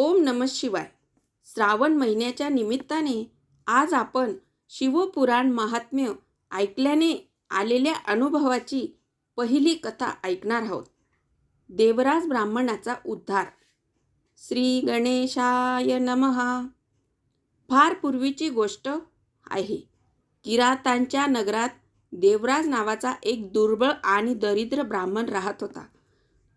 ओम नम शिवाय. श्रावण महिन्याच्या निमित्ताने आज आपण शिवपुराण महात्म्य ऐकल्याने आलेल्या अनुभवाची पहिली कथा ऐकणार आहोत. देवराज ब्राह्मणाचा उद्धार. श्री गणेशाय नमहा फार पूर्वीची गोष्ट आहे. किरातांच्या नगरात देवराज नावाचा एक दुर्बळ आणि दरिद्र ब्राह्मण राहत होता.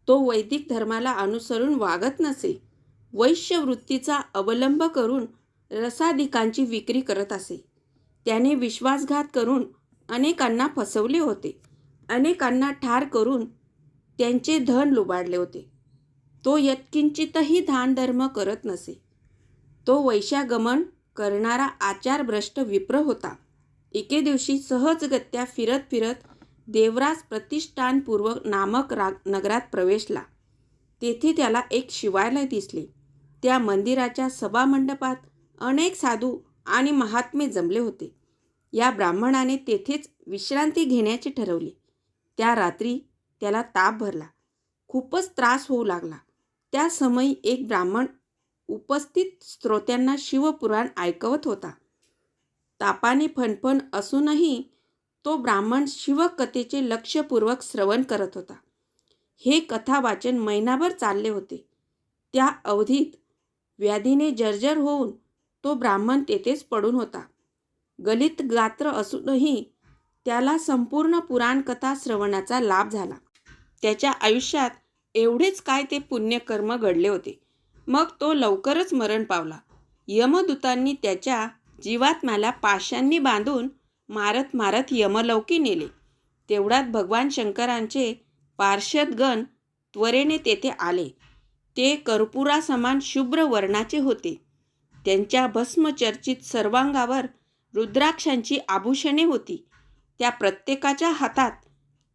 तो वैदिक धर्माला अनुसरून वागत नसे. वैश्यवृत्तीचा अवलंब करून रसादिकांची विक्री करत असे. त्याने विश्वासघात करून अनेकांना फसवले होते. अनेकांना ठार करून त्यांचे धन लुबाडले होते. तो यत्किंचितही दानधर्म करत नसे. तो वैशागमन करणारा आचारभ्रष्ट विप्र होता. एके दिवशी सहजगत्या फिरत फिरत देवराज प्रतिष्ठानपूर्वक नामक रा नगरात प्रवेशला. तेथे त्याला एक शिवालय दिसले. त्या मंदिराच्या सभामंडपात अनेक साधू आणि महात्मे जमले होते. या ब्राह्मणाने तेथेच विश्रांती घेण्याचे ठरवले. त्या रात्री त्याला ताप भरला. खूपच त्रास होऊ लागला. त्या समयी एक ब्राह्मण उपस्थित श्रोत्यांना शिवपुराण ऐकवत होता. तापाने फणफण असूनही तो ब्राह्मण शिवकथेचे लक्षपूर्वक श्रवण करत होता. हे कथावाचन महिनाभर चालले होते. त्या अवधीत व्याधीने जर्जर होऊन तो ब्राह्मण तेथेच पडून होता. गलित गात्र असूनही त्याला संपूर्ण पुराणकथा श्रवणाचा लाभ झाला. त्याच्या आयुष्यात एवढेच काय ते पुण्यकर्म घडले होते. मग तो लवकरच मरण पावला. यमदूतांनी त्याच्या जीवात्म्याला पाशांनी बांधून मारत मारत यमलौकी नेले. तेवढ्यात भगवान शंकरांचे पार्षदगण त्वरेने तेथे आले. ते कर्पुरासमान शुभ्र वर्णाचे होते. त्यांच्या भस्मचर्चित सर्वांगावर रुद्राक्षांची आभूषणे होती. त्या प्रत्येकाच्या हातात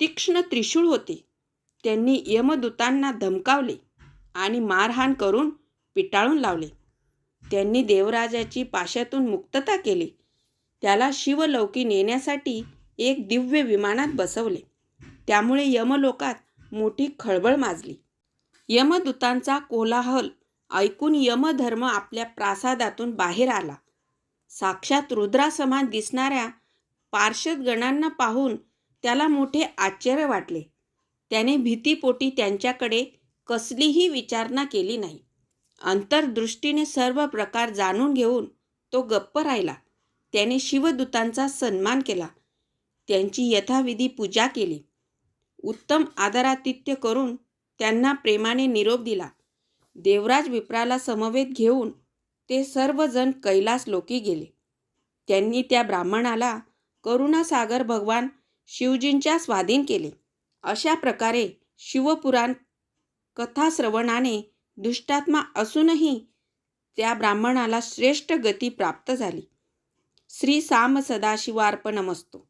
तीक्ष्ण त्रिशूळ होते. त्यांनी यमदूतांना धमकावले आणि मारहाण करून पिटाळून लावले. त्यांनी देवराजाची पाशातून मुक्तता केली. त्याला शिवलौकी नेण्यासाठी एक दिव्य विमानात बसवले. त्यामुळे यमलोकात मोठी खळबळ माजली. यमदूतांचा कोलाहल ऐकून यमधर्म आपल्या प्रासादातून बाहेर आला. साक्षात रुद्रासमान दिसणाऱ्या पार्षदगणांना पाहून त्याला मोठे आश्चर्य वाटले. त्याने भीतीपोटी त्यांच्याकडे कसलीही विचारणा केली नाही. अंतर्दृष्टीने सर्व प्रकार जाणून घेऊन तो गप्प राहिला. त्याने शिवदूतांचा सन्मान केला. त्यांची यथाविधी पूजा केली. उत्तम आदरातिथ्य करून त्यांना प्रेमाने निरोप दिला. देवराज विप्राला समवेत घेऊन ते सर्वजण कैलास लोकी गेले. त्यांनी त्या ब्राह्मणाला करुणासागर भगवान शिवजींच्या स्वाधीन केले. अशा प्रकारे शिवपुराण कथाश्रवणाने दुष्टात्मा असूनही त्या ब्राह्मणाला श्रेष्ठ गती प्राप्त झाली. श्री साम सदाशिवार्पणमस्तो.